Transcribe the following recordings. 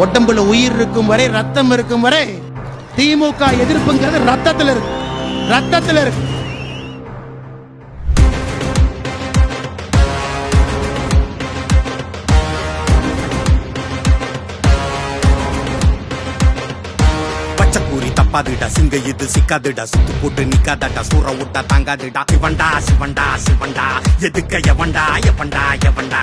உடம்புல உயிர் இருக்கும் வரை ரத்தம் இருக்கும் வரை திமுக எதிர்ப்புங்கிறது ரத்தத்துல இருக்கு. ரத்தத்துல இருக்கு. பச்சைப்பூரி தப்பாதுடா சிங்க இது சிக்காதுடா சுத்து போட்டு நிக்காதடா சூற விட்டா தாங்காதுடா. சிவண்டா சிவண்டா சிவண்டா எதுக்க எவண்டா எவண்டா எவண்டா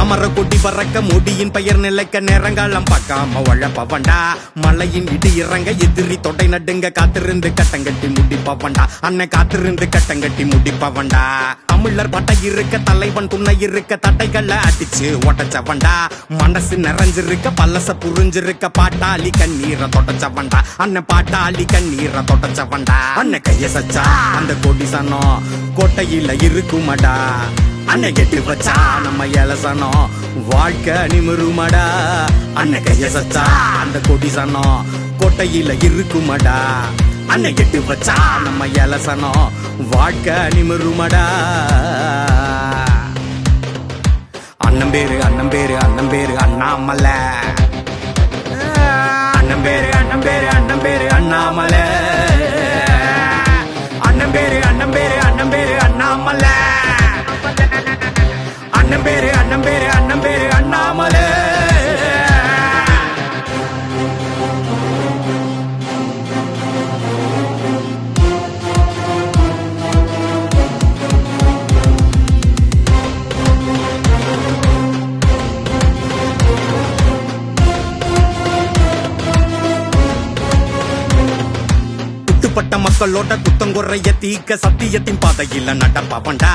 தாமர கொடி பறக்க முடியின் பெயர் நிலைக்க நேரங்காலம் பார்க்காம உழப்பவண்டா மலையின் இடி இறங்க எதிரி தொடை நடுங்க காத்திருந்து கட்டங்கட்டி முடிப்பவண்டா அண்ணன் காத்திருந்து கட்டங்கட்டி முடிப்பவண்டா தமிழர் பட்டை இருக்க தலைவன் துணை இருக்க தட்டைகளை அடிச்சு ஒட்டச்சவண்டா மனசு நிறைஞ்சிருக்க பல்லச புரிஞ்சிருக்க பாட்டாளி கண்ணீரை தொடச்சவண்டா அண்ணன் பாட்டாளி கண்ணீரை தொடச்சவண்டா அண்ணன் கைய சச்சா அந்த கொடி சனம் கோட்டையில இருக்குமடா. அண்ணன் கெட்டு வச்சா நம்ம இலசனம் வாழ்க்கை நிமிருமடா. அண்ணன் கைய சச்சா? அந்த கொடி சனம் கொட்டையில இருக்குமடா. அண்ணன் கெட்டு வச்சா நம்ம இலசனம் வாழ்க்கை நிமிருமடா. அண்ணன் பேரு அண்ணன் பேரு அண்ணன் பேரு அண்ணாமலை. மக்களோட குத்தங்குறைய தீக்க சத்தியத்தின் பாதையில நடப்பவன்டா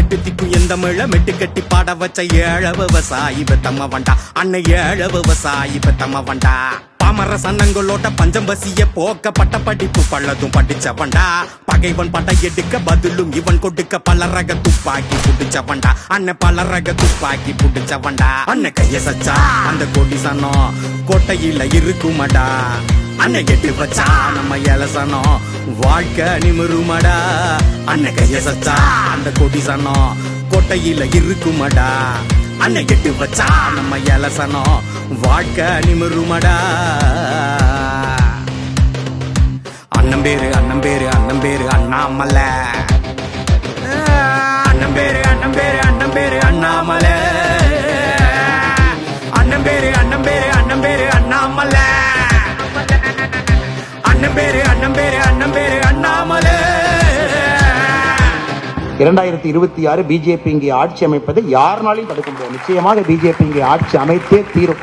எட்டு திக்கும் எந்த மிழ மெட்டு கட்டி பாட வச்ச ஏழ விவசாயி பெத்தம்ம வண்டா. அன்னை ஏழ விவசாயி பெத்தம்ம வண்டா. பாமர சன்னங்களோட பஞ்சம் பசிய போக்க பட்ட படிப்பு பள்ளதும் படிச்சவன்டா பகைவன் படை எடுக்க பதிலும் இவன் கொடுக்க பல ரக துப்பாக்கி புடிச்சவன்டா அண்ணன் பல ரக துப்பாக்கி புடிச்சவன்டா அண்ணன் கைய சச்சா அந்த கோடி சனம் கோட்டையில இருக்குமடா. அண்ணன் எட்டு வச்சா நம்ம இலசனம் வாழ்க்கை நிமிருமடா அண்ணன் கைய சச்சா அந்த கொடி சனம் கொட்டையில இருக்குமடா அண்ணன் கெட்டு வச்சா நம்ம இலசனம் வாழ்க்கை நிமிருமடா அண்ணன் பேரு அண்ணன் பேரு அண்ணன் பேரு அண்ணாமல அண்ணன் பேரு அண்ணன் பேரு அண்ணன் பேரு அண்ணாமல அண்ணன் பேரு அண்ணன் பேரு அண்ணன் பேரு அண்ணாமல அண்ணன் பேரு அண்ணன் இரண்டாயிரத்தி இருபத்தி ஆறு பிஜேபி இங்கே ஆட்சி அமைப்பதை யாருனாலையும் தடுக்க முடியாது. நிச்சயமாக பிஜேபி இங்கே ஆட்சி அமைத்தே தீரும்.